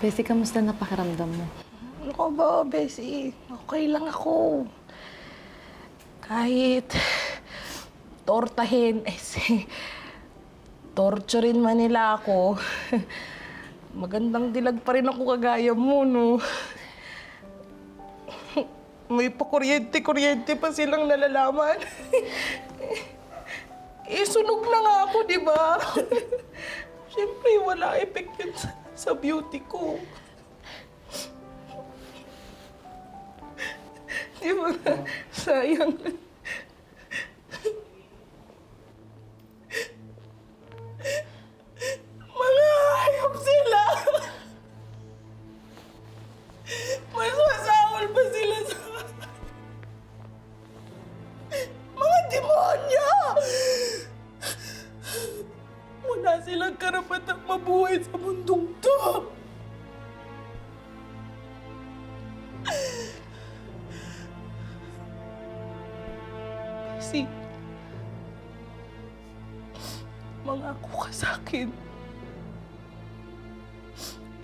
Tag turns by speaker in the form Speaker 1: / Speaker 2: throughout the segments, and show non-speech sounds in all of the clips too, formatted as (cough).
Speaker 1: Bessie, kamusta na pakiramdam mo?
Speaker 2: Ano ko ba, Bessie? Okay lang ako. Kahit tortahin, (laughs) eh, si, torturein man nila ako. (laughs) Magandang dilag pa rin ako kagaya mo, no? (laughs) May pakuryente-kuryente pa silang nalalaman. eh, na nga ako, di ba? Siyempre, wala effect yun sa, sa beauty ko. Di ba? Sayang. Mga karapatang mabuhay sa mundong to! Kasi, mangako ka sa akin.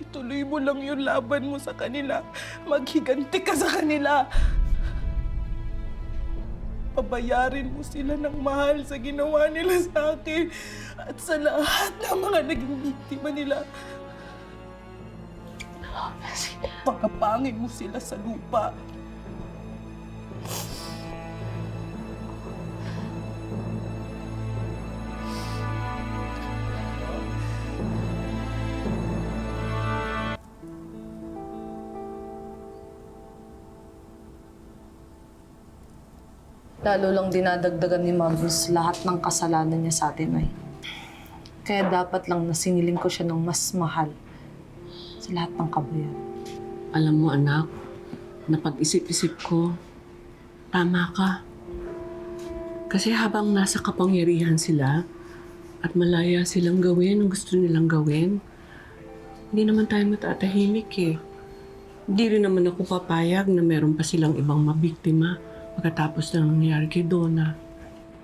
Speaker 2: Ituloy mo lang yung laban mo sa kanila. Maghiganti ka sa kanila. Pabayarin mo sila ng mahal sa ginawa nila sa akin at sa lahat ng mga naging biktima nila. Pagkapangin mo sila sa lupa.
Speaker 1: Lalo lang dinadagdagan ni Mabus lahat ng kasalanan niya sa atin ay. Kaya dapat lang nasingiling ko siya ng mas mahal sa lahat ng kabayan.
Speaker 3: Alam mo anak, napag-isip-isip ko, tama ka. Kasi habang nasa kapangyarihan sila at malaya silang gawin ang gusto nilang gawin, hindi naman tayo matatahimik eh. Hindi rin naman ako papayag na meron pa silang ibang mabiktima pagkatapos ng nangyari kay Donna.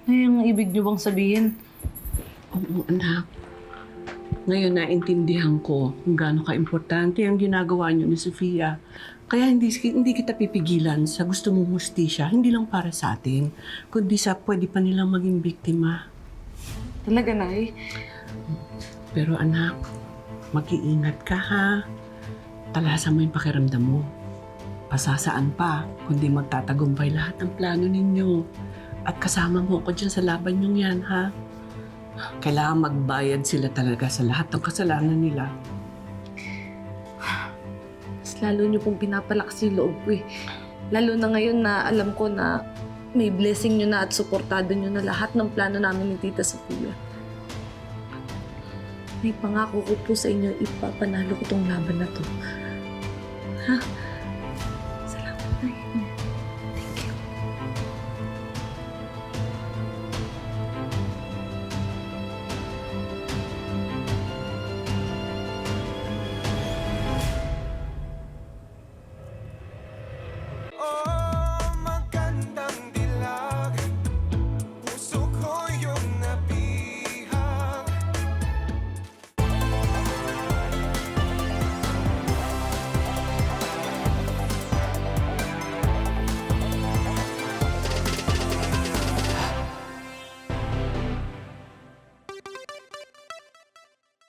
Speaker 1: Ay, ang ibig niyo bang sabihin?
Speaker 3: Oo, anak. Ngayon naintindihan ko kung gaano ka-importante ang ginagawa niyo ni Sofia. Kaya hindi, hindi kita pipigilan sa gusto mong hustisya, hindi lang para sa atin, kundi sa pwede pa nilang maging biktima.
Speaker 1: Talaga, Nay?
Speaker 3: Pero anak, mag-iingat ka ha. Talasan mo yung pakiramdam mo. Pasasaan pa, kundi magtatagumpay lahat ng plano ninyo. At kasama mo ako dyan sa laban yung yan, ha? Kailangan magbayad sila talaga sa lahat ng kasalanan nila.
Speaker 1: Mas lalo niyo pong pinapalakas yung loob ko eh. Lalo na ngayon na alam ko na may blessing niyo na at suportado niyo na lahat ng plano namin ni Tita Sofia. May pangako ko po sa inyo, ipapanalo ko tong laban na to. Ha? 嗯。